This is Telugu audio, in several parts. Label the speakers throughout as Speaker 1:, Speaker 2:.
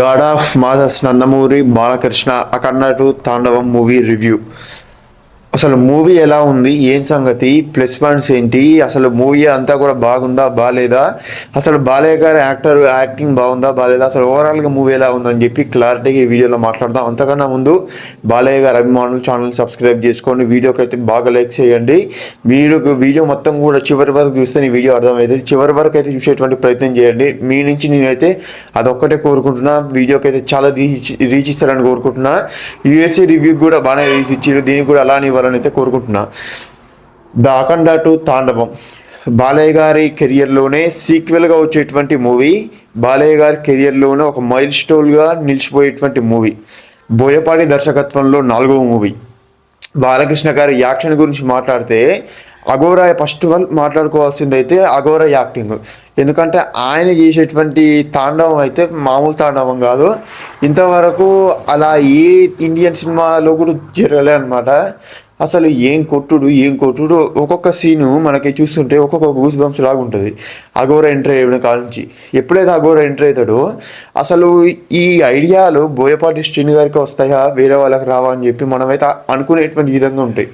Speaker 1: God of masses Nandamuri Balakrishna Akhanda two Thandavam movie review. అసలు మూవీ ఎలా ఉంది? ఏం సంగతి? ప్లస్ పాయింట్స్ ఏంటి? అసలు మూవీ అంతా కూడా బాగుందా? బాగాలేదా అసలు బాలయ్య గారు యాక్టర్ యాక్టింగ్ బాగుందా? బాగాలేదా అసలు ఓవరాల్గా మూవీ ఎలా ఉందని చెప్పి క్లారిటీగా ఈ వీడియోలో మాట్లాడదాం. అంతకన్నా ముందు బాలయ్య గారు అభిమానులు ఛానల్ సబ్స్క్రైబ్ చేసుకోండి వీడియోకి అయితే బాగా లైక్ చేయండి. మీరు వీడియో మొత్తం కూడా చివరి వరకు చూస్తే ఈ వీడియో అర్థమవుతుంది. చివరి వరకు అయితే చూసేటువంటి ప్రయత్నం చేయండి. మీ నుంచి నేనైతే అదొక్కటే కోరుకుంటున్నా. వీడియోకి అయితే చాలా రీచ్ రీచ్ ఇస్తారని కోరుకుంటున్నా. యూఎస్ఏ రివ్యూ కూడా బాగానే రీచ్ ఇచ్చారు. దీనికి కూడా అలానే ఇవ్వాలని అయితే కోరుకుంటున్నా. ద అఖండ టు తాండవం. బాలయ్య గారి కెరియర్లోనే సీక్వెల్గా వచ్చేటువంటి మూవీ బాలయ్య గారి కెరియర్లోనే ఒక మైల్ స్టోన్గా నిలిచిపోయేటువంటి మూవీ బోయపాటి దర్శకత్వంలో నాలుగవ మూవీ. బాలకృష్ణ గారి యాక్షన్ గురించి మాట్లాడితే అఘోరా ఫస్ట్ వన్ మాట్లాడుకోవాల్సిందైతే మాట్లాడుకోవాల్సింది అయితే అఘోరా యాక్టింగ్. ఎందుకంటే ఆయన చేసేటువంటి తాండవం అయితే మామూలు తాండవం కాదు. ఇంతవరకు అలా ఏ ఇండియన్ సినిమాలో కూడా జరగలే అనమాట అసలు ఏం కొట్టుడు ఏం కొట్టుడు? ఒక్కొక్క సీను మనకి చూస్తుంటే ఒక్కొక్క గూస్ బంప్స్ లాగా ఉంటుంది. అఘోర ఎంటర్ అయిన కాడ నుంచి. ఎప్పుడైతే అఘోర ఎంటర్ అవుతాడో అసలు ఈ ఐడియాలు బోయపాటి శ్రీని గారికి వస్తాయా వేరే వాళ్ళకి రావా అని చెప్పి మనమైతే అనుకునేటువంటి విధంగా ఉంటాయి.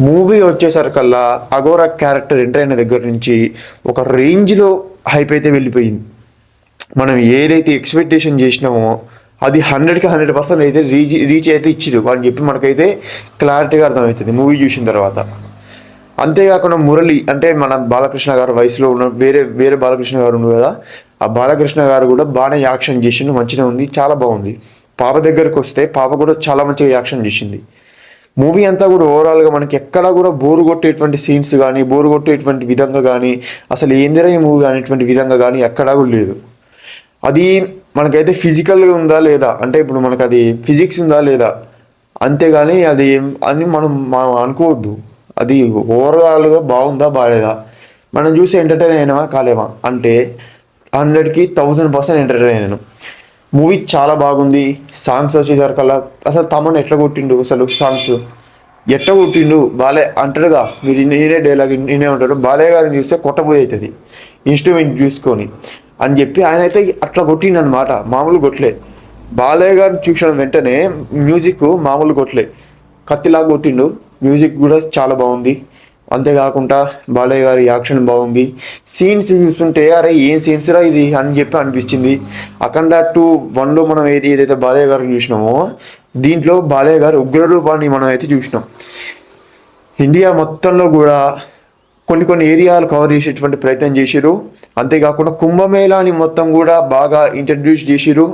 Speaker 1: మూవీ వచ్చేసరికల్లా అఘోర క్యారెక్టర్ ఎంటర్ అయిన దగ్గర నుంచి ఒక రేంజ్లో హైప్ అయితే వెళ్ళిపోయింది. మనం ఏదైతే ఎక్స్పెక్టేషన్ చేసినామో అది హండ్రెడ్కి హండ్రెడ్ పర్సెంట్ అయితే రీచ్ రీచ్ అయితే ఇచ్చిరు అని చెప్పి మనకైతే క్లారిటీగా అర్థమవుతుంది మూవీ చూసిన తర్వాత. అంతేకాకుండా మురళి అంటే మన బాలకృష్ణ గారు వయసులో ఉన్న వేరే వేరే బాలకృష్ణ గారు ఉంది కదా ఆ బాలకృష్ణ గారు కూడా బాగానే యాక్షన్ చేసిండు మంచిగా ఉంది చాలా బాగుంది. పాప దగ్గరకు వస్తే పాప కూడా చాలా మంచిగా యాక్షన్ చేసింది. మూవీ అంతా కూడా ఓవరాల్గా మనకి ఎక్కడా కూడా బోరు కొట్టేటువంటి సీన్స్ కానీ బోరు కొట్టేటువంటి విధంగా కానీ అసలు ఏందిరా ఈ మూవీ అనేటువంటి విధంగా కానీ ఎక్కడా కూడా లేదు. అది మనకైతే ఫిజికల్గా ఉందా లేదా? అంటే ఇప్పుడు మనకు అది ఫిజిక్స్ ఉందా లేదా? అంతేగాని అది అని మనం మనం అనుకోవద్దు. అది ఓవరాల్గా బాగుందా బాగాలేదా మనం చూసి ఎంటర్టైన్ అయినామా కాలేమా అంటే హండ్రెడ్కి థౌజండ్ పర్సెంట్ ఎంటర్టైన్ అయినాను మూవీ చాలా బాగుంది. సాంగ్స్ వచ్చేసరికల్లా అసలు తమను ఎట్లా కొట్టిండు? అసలు సాంగ్స్ ఎట్లా కొట్టిండు? బాలే అంటాడుగా మీరు నేనే డైలాగ్ నేనే ఉంటాడు బాలయ్య గారిని చూస్తే కొట్టబోయి అవుతుంది. ఇన్స్ట్రుమెంట్ చూసుకొని. అని చెప్పి ఆయన అయితే అట్లా కొట్టిండు అనమాట మామూలు కొట్టలే బాలయ్య గారిని చూసిన వెంటనే మ్యూజిక్ మామూలు కొట్టలే కత్తిలాగా కొట్టిండు. మ్యూజిక్ కూడా చాలా బాగుంది. అంతేకాకుండా బాలయ్య గారి యాక్షన్ బాగుంది. సీన్స్ చూస్తుంటే అరే ఏం సీన్స్ రా ఇది అని చెప్పి అనిపించింది. అఖండ టూ వన్లో మనం ఏది ఏదైతే బాలయ్య గారిని చూసినామో దీంట్లో బాలయ్య గారి ఉగ్ర రూపాన్ని మనం అయితే చూసినాం. ఇండియా మొత్తంలో కూడా కొన్ని కొన్ని ఏరియాలు కవర్ చేసేటువంటి ప్రయత్నం చేసిరు అంతేకాకుండా కుంభమేళాని మొత్తం కూడా బాగా ఇంట్రడ్యూస్ చేసిరు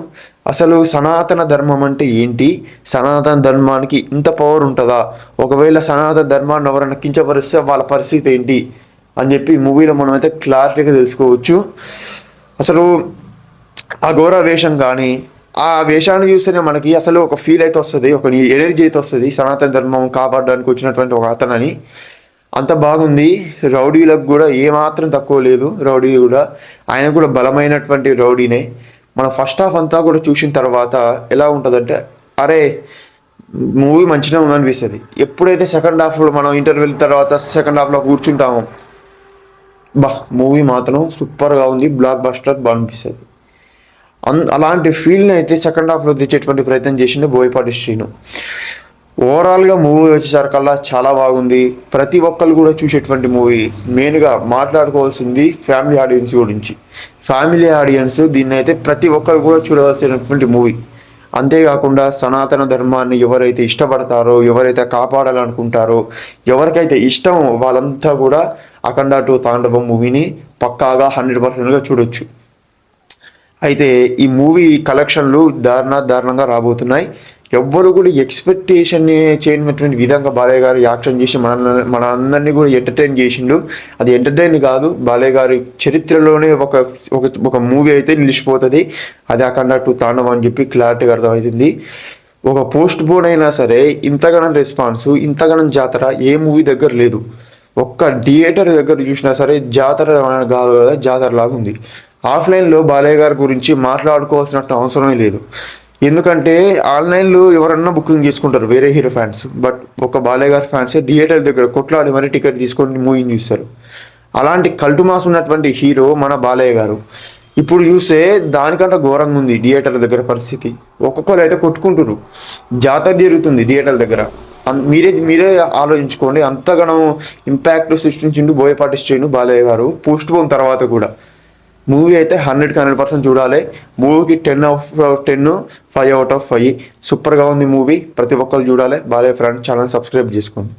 Speaker 1: అసలు సనాతన ధర్మం అంటే ఏంటి? సనాతన ధర్మానికి ఇంత పవర్ ఉంటుందా? ఒకవేళ సనాతన ధర్మాన్ని ఎవరైనా కించపరిస్తే వాళ్ళ పరిస్థితి ఏంటి? అని చెప్పి మూవీలో మనం అయితే క్లారిటీగా తెలుసుకోవచ్చు. అసలు ఆ ఘోర వేషం కానీ ఆ వేషాన్ని చూస్తేనే మనకి అసలు ఒక ఫీల్ అయితే వస్తుంది ఒక ఎనర్జీ అయితే వస్తుంది సనాతన ధర్మం కాపాడడానికి వచ్చినటువంటి ఒక అతనని. అంత బాగుంది. రౌడీలకు కూడా ఏమాత్రం తక్కువ లేదు. రౌడీ కూడా ఆయన కూడా బలమైనటువంటి రౌడీనే. మన ఫస్ట్ హాఫ్ అంతా కూడా చూసిన తర్వాత ఎలా ఉంటుందంటే అరే మూవీ మంచిగా ఉందనిపిస్తుంది ఎప్పుడైతే సెకండ్ హాఫ్లో మనం ఇంటర్వెల్ తర్వాత సెకండ్ హాఫ్లో కూర్చుంటామో బా మూవీ మాత్రం సూపర్గా ఉంది. బ్లాక్ బస్టర్ బాగా అనిపిస్తుంది. అన్ అలాంటి ఫీల్ని అయితే సెకండ్ హాఫ్లో తెచ్చేటువంటి ప్రయత్నం చేసింది బోయపాటి శ్రీను. ఓవరాల్గా మూవీ వచ్చేసరికల్లా చాలా బాగుంది. ప్రతి ఒక్కరు కూడా చూసేటువంటి మూవీ మెయిన్గా మాట్లాడుకోవాల్సింది ఫ్యామిలీ ఆడియన్స్ గురించి. ఫ్యామిలీ ఆడియన్స్ దీన్ని అయితే ప్రతి ఒక్కరు కూడా చూడవలసినటువంటి మూవీ అంతేకాకుండా సనాతన ధర్మాన్ని ఎవరైతే ఇష్టపడతారో ఎవరైతే కాపాడాలనుకుంటారో ఎవరికైతే ఇష్టం వాళ్ళంతా కూడా అఖండ టూ తాండవం మూవీని పక్కాగా హండ్రెడ్ పర్సెంట్గా చూడొచ్చు. అయితే ఈ మూవీ కలెక్షన్లు దారుణ దారుణంగా రాబోతున్నాయి. ఎవ్వరు కూడా ఎక్స్పెక్టేషన్ చేయనటువంటి విధంగా బాలయ్య గారు యాక్షన్ చేసి మన మన అందరినీ కూడా ఎంటర్టైన్ చేసిండు. అది ఎంటర్టైన్ కాదు. బాలయ్య గారి చరిత్రలోనే ఒక ఒక మూవీ అయితే నిలిచిపోతుంది. అది అఖండ టూ తాండవం అని చెప్పి క్లారిటీగా అర్థమవుతుంది. ఒక పోస్ట్ బోన్ అయినా సరే ఇంతగానం రెస్పాన్స్ ఇంతగానం జాతర ఏ మూవీ దగ్గర లేదు. ఒక్క థియేటర్ దగ్గర చూసినా సరే జాతర కాదు కదా జాతర లాగుంది. ఆఫ్లైన్లో బాలయ్య గారి గురించి మాట్లాడుకోవాల్సిన అవసరమే లేదు. ఎందుకంటే ఆన్లైన్లో ఎవరన్నా బుకింగ్ చేసుకుంటారు వేరే హీరో ఫ్యాన్స్. బట్ ఒక బాలయ్య గారి ఫ్యాన్స్ థియేటర్ దగ్గర కొట్లాడి మరీ టికెట్ తీసుకొని మూవీని చూస్తారు. అలాంటి కల్టు మాస్ ఉన్నటువంటి హీరో మన బాలయ్య గారు. ఇప్పుడు చూస్తే దానికంటే ఘోరంగా ఉంది థియేటర్ దగ్గర పరిస్థితి. ఒక్కొక్కరు అయితే కొట్టుకుంటారు జాతర జరుగుతుంది థియేటర్ దగ్గర. మీరే మీరే ఆలోచించుకోండి. అంతగానో ఇంపాక్ట్ సృష్టించిండు బోయపాటి శ్రీను బాలయ్య గారు. పోస్ట్ పోన్ తర్వాత కూడా. మూవీ అయితే హండ్రెడ్కి హండ్రెడ్ పర్సెంట్ చూడాలి. మూవీకి ten of ten five out of five సూపర్గా ఉంది మూవీ ప్రతి ఒక్కరు చూడాలి. బాలయ్య ఫ్రెండ్ ఛానల్ సబ్స్క్రైబ్ చేసుకోండి.